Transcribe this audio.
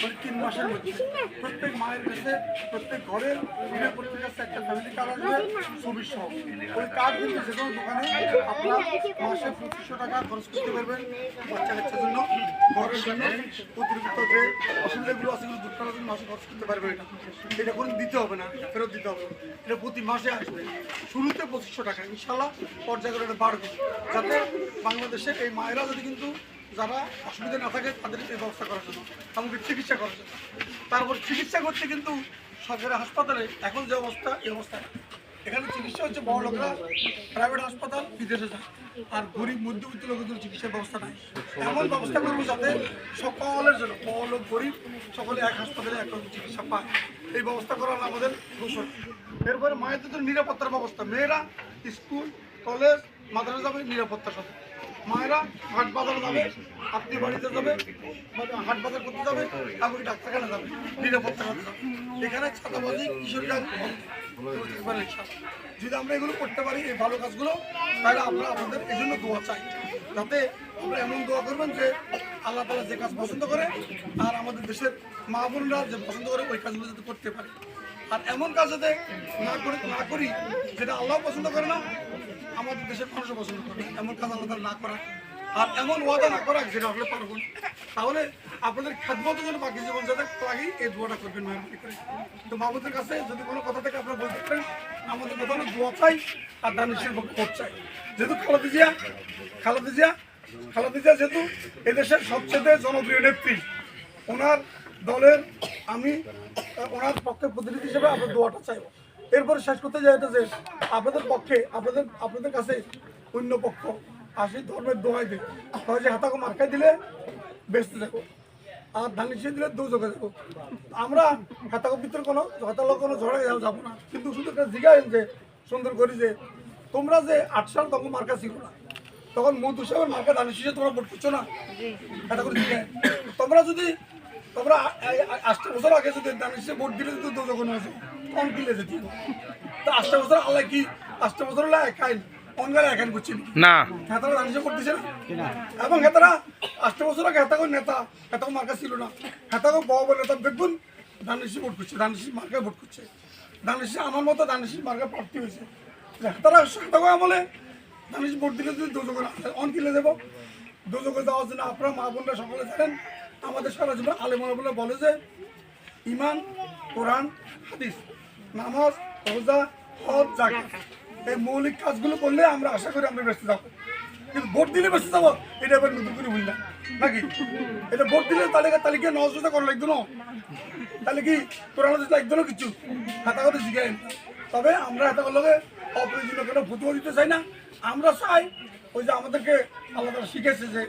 মানে তিন মাসের মধ্যে। প্রত্যেক মায়ের কাছে, প্রত্যেক কার্ড ওই কার্ড কিন্তু যে কোনো দোকানে মাসে পঁচিশশো টাকা খরচ করতে পারবেন বাচ্চা কাচ্চার জন্য। ঘরের জন্য অতিরিক্ত অসুবিধাগুলো আছে মাসে খরচ করতে পারবেন এটা। এটা কোনো দিতে হবে না, ফেরত দিতে হবে। এটা প্রতি মাসে আসবে। শুরুতে পঁচিশশো টাকা। ইনশাল্লাহ পর্যায়ে করে এটা বাড়বে। যাতে বাংলাদেশের এই মায়েরা যদি কিন্তু যারা অসুবিধা না থাকে তাদের এই ব্যবস্থা করার জন্য এমনকি চিকিৎসা করার জন্য। তারপর চিকিৎসা করতে কিন্তু সরকারি হাসপাতালে এখন যে অবস্থা, এই অবস্থায় এখানে চিকিৎসা হচ্ছে বড় লোকরা প্রাইভেট হাসপাতাল, বিদেশে যায়। আর গরিব, মধ্যবিত্ত লোকদের চিকিৎসার ব্যবস্থা নাই। এমন ব্যবস্থা করব যাতে সকলের জন্য, বড় লোক, গরিব, সকলে এক হাসপাতালে এক চিকিৎসা পায়। এই ব্যবস্থা করা আমাদের কৌশল এরপরে মায়েদের নিরাপত্তার ব্যবস্থা। মেয়েরা স্কুল, কলেজ, মাদ্রাসা যাবে নিরাপত্তার সাথে। মায়েরা হাট বাজার যাবে আত্মীয় বাড়িতে যাবে মানে হাট বাজার করতে যাবে এমনকি ডাক্তারখানা যাবে, নিরাপত্তা যাবে। এখানে ছাতাবাজি, কিশোরী ডাক যদি আমরা এগুলো করতে পারি, এই ভালো কাজগুলো, তাহলে আমরা আপনাদের এই জন্য দোয়া চাই, যাতে আমরা এমন দোয়া করবেন যে আল্লাহ তালা যে কাজ পছন্দ করে, আর আমাদের দেশের মা বোনরা যে পছন্দ করে, ওই কাজগুলো যাতে করতে পারে। আর এমন কাজ যাতে না করে না করি, যেটা আল্লাহ পছন্দ করে না আমাদের দেশের মানুষও পছন্দ করে, এমন কাজ আল্লাহ না করা। আর এমন ওয়াদা না করা যেটা আপনি পারবেন তাহলে আপনাদের খেদমত যেন বাকি জীবন যাতে লাগি এই দোয়াটা করবেন মেহরবানি করে। তো মাহমুদের কাছে যদি কোনো কথা থেকে আপনারা বলতে পারেন। আমাদের কথা হলো দোয়া চাই, আর দানিশের ভোট চাই। যেহেতু খালাদি জিয়া খালাদি জিয়া খালাদি জিয়া যেহেতু এদেশের সবচেয়ে জনপ্রিয় নেত্রী, ওনার দলের আমি, ওনার পক্ষে প্রতিনিধি হিসেবে আপনার দোয়াটা চাইব। এরপরে শেষ করতে এটা যে আপনাদের পক্ষে আপনাদের আপনাদের কাছে অন্য পক্ষ আসি ধর্মের দোয়াই দেয়। হয় যে হাতাকে মার্কাই দিলে বেসতে যাব আর ধান হিসেবে দিলে দু যোগে যাব আমরা হাতাকে ভিতরে কোনো হাতালো কোনো ঝড়ে যাব যাব না। কিন্তু শুধু একটা জিগাই যে সুন্দর করি যে তোমরা যে আট সাল তখন মার্কা ছিল না তখন মধু সাহেবের মার্কা ধান তোমরা ভোট করছ না? এটা করে তোমরা যদি তোমরা আ- আ- বছর আগে যদি ধান হিসেবে ভোট দিলে যদি দু যোগে হয়েছে কম কিলে যেত তো আটটা বছর আল্লাহ কি আটটা বছর হলে একাই অঙ্গারে একান করছি না। হেতারা দানিশে করতেছে না? এবং হেতারা আষ্ট বছর আগে হেতাকে নেতা হেতাকে মার্কা ছিল না। হেতাকে বড় বড় নেতা দেখুন দানিশি ভোট করছে দানিশি মার্কায় ভোট করছে। দানিশি আমার মতো দানিশি মার্কা প্রার্থী হয়েছে। হেতারা হেতাকে আমলে দানিশি ভোট দিলে যদি দুযোগে অন কিলে দেবো। দুযোগে যাওয়ার জন্য আপনারা মা বোনরা সকলে জানেন আমাদের সারা জীবন আলেমনা বলে বলে যে ইমান কোরআন, হাদিস, নামাজ, রোজা, হজ জাকাত এই মৌলিক কাজগুলো করলে আমরা আশা করি আমরা বেঁচে যাব কিন্তু ভোট দিলে বেঁচে যাব এটা এবার নতুন করে বুঝলাম নাকি? এটা ভোট দিলে তালিকা তালিকা নজরতা করা লাগতো তাহলে কি কোরআন, হাদিস লাগতো না কিছু? হাতা কথা শিখাই তবে আমরা হাতা করলে অপ্রয়োজনীয় কোনো ফুতুয়া দিতে চাই না। আমরা চাই ওই যে আমাদেরকে আল্লাহ শিখেছে যে